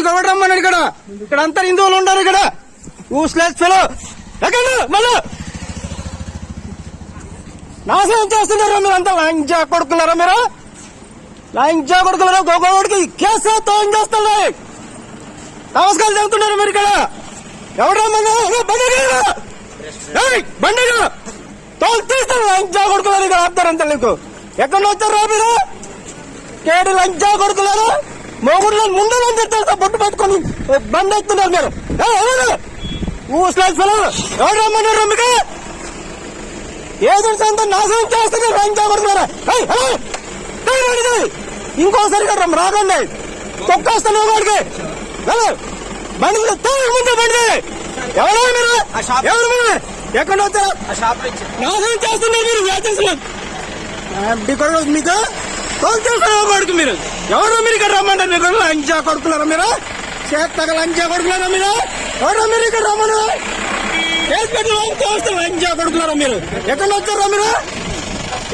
నీకు ఎవరు రమ్మన్నాడు ఇక్కడ. ఇక్కడ అంతా హిందువులు ఉన్నారు ఇక్కడ. యూస్లెస్ ఫెలో ఎక్కడ? మళ్ళా. నాశనం చేస్తున్నారా మీరు అంతా. జా కొడుకున్నారా మీరు? లంచా కొడుకున్నారా గోగోడికి కేసు తోయం చేస్తున్నాయి. నమస్కారం చెబుతున్నారు మీరు ఇక్కడ. ఎవరు రమ్మన్నా? బండి తోలు తీస్తారు లంచా కొడుకున్నారు ఇక్కడ. ఆపుతారంతా నీకు. ఎక్కడ వచ్చారా మీరు? కేడు లంచా కొడుకున్నారు మొగుడులో ముందు నుంచి తెలుసా బొట్టు పట్టుకొని. బండి ఎక్కుతున్నారు మీరు. ఎవరు? రమ్మన్నారు మీకు ఏజెంట్స్ అంతా నాశనం చేస్తున్నారు చేయి. ఇంకోసారి రమ్మ, రాకండి. తొక్కేస్తాను వాడికి. బండి మీద ముందు బండి ఎవరో మీరు? ఎవరు మీరు? ఎక్కడ వచ్చారు? నాశనం చేస్తున్నారు మీరు ఇక్కడ మీకు? కొడుకు మీరు? ఎవరు మీరు ఇక్కడ రమ్మంటారు మీరు లంచా కొడుకున్నారా మీరు? చేతగా లంచా కొడుకున్నారా మీరు? ఎవరో మీరు ఇక్కడ రమ్మను? కేసు పెట్టి లంచా వస్తే కొడుకున్నారా మీరు? ఎక్కడ వచ్చారా మీరు?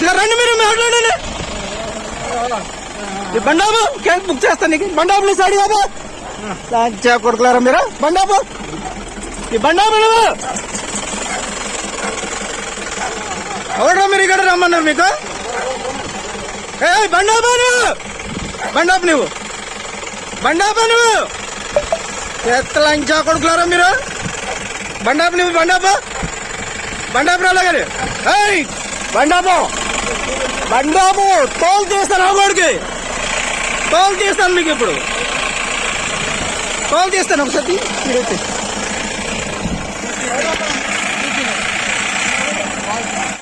ఇలా రండి మీరు మాట్లాడండి. ఈ బండాబు కేసు బుక్ చేస్తాను నీకు. బండాబు నీ సైడ్ బాబు. లంచా కొడుకున్నారా మీరు? బండాబు. ఈ బండాబు నువ్వు. మీరు ఇక్కడ రమ్మన్నారు మీకు? ఏ బండాబా నువ్వు. బండాపు నువ్వు. బండాబా నువ్వు. ఎత్త లంచా కొడుకులారా మీరు? బండాప నువ్వు బండాపా బండాపు రాలేగాని ఏయ్ బండాపు బండాపు తోలు తీస్తాను అవగోడికి తోలు తీస్తాను మీకు ఇప్పుడు. తోలు తీస్తాను ఒకసారి.